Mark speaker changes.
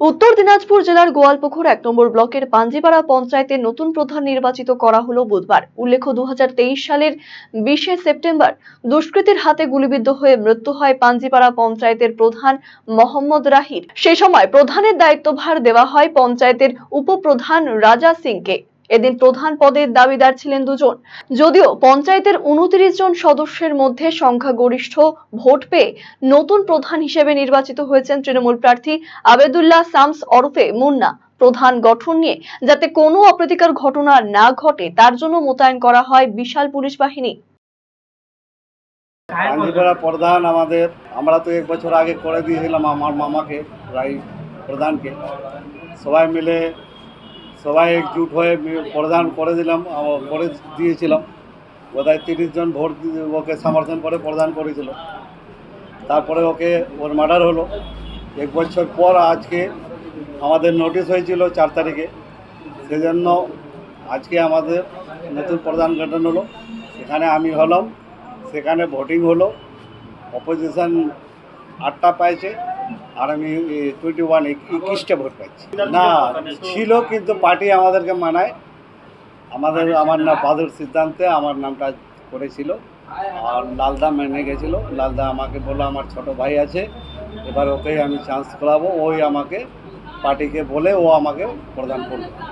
Speaker 1: উত্তর দিনাজপুর জেলার গোয়ালপুকুর এক নম্বর ব্লকের পাঞ্জিপাড়া পঞ্চায়েতের নতুন প্রধান নির্বাচিত করা হলো বুধবার। উল্লেখ্য দু হাজার তেইশ সালের বিশে সেপ্টেম্বর দুষ্কৃতীর হাতে গুলিবিদ্ধ হয়ে মৃত্যু হয় পাঞ্জিপাড়া পঞ্চায়েতের প্রধান মোহাম্মদ রাহির। সে সময় প্রধানের দায়িত্বভার দেওয়া হয় পঞ্চায়েতের উপপ্রধান রাজা সিংকে। এদিন প্রধান পদের দাবিদার ছিলেন দুজন। যদিও পঞ্চায়েতের উনত্রিশ জন সদস্যের মধ্যে সংখ্যাগরিষ্ঠ ভোট পেয়ে নতুন প্রধান হিসেবে নির্বাচিত হয়েছেন তৃণমূল প্রার্থী আবেদুল্লাহ সামস ওরফে মুন্না। প্রধান গঠন নিয়ে যাতে কোনো অপ্রীতিকর ঘটনা না ঘটে তার জন্য মোতায়েন করা হয় বিশাল পুলিশ বাহিনী।
Speaker 2: কাঞ্জিপাড়া প্রধান আমাদের আমরা তো এক বছর আগে করে দিয়েছিলাম আমার মামাকে রাই প্রধানকে। সবাই মিলে সবাই একজুট হয়ে প্রদান করে দিলাম করে দিয়েছিলাম। বোধহয় তিরিশ জন ভোট ওকে সমর্থন করে প্রদান করেছিল। তারপরে ওকে ওর মার্ডার হলো। এক বছর পর আজকে আমাদের নোটিশ হয়েছিল চার তারিখে। সেজন্য আজকে আমাদের নতুন প্রধান গঠন হলো। সেখানে আমি হলাম, সেখানে ভোটিং হলো। অপোজিশন আটটা পাইছে। আর আমি টোয়েন্টি ওয়ান একুশটা ভোট পাচ্ছি না ছিল কিন্তু পার্টি আমাদেরকে মানায়। আমাদের আমার নাম বাদুর সিদ্ধান্তে আমার নামটা করেছিল। আর লালদা মেনে গেছিল। লালদা আমাকে বলল আমার ছোট ভাই আছে এবার ওকেই আমি চান্স করাবো ওই আমাকে পার্টিকে বলে ও আমাকে প্রদান করল।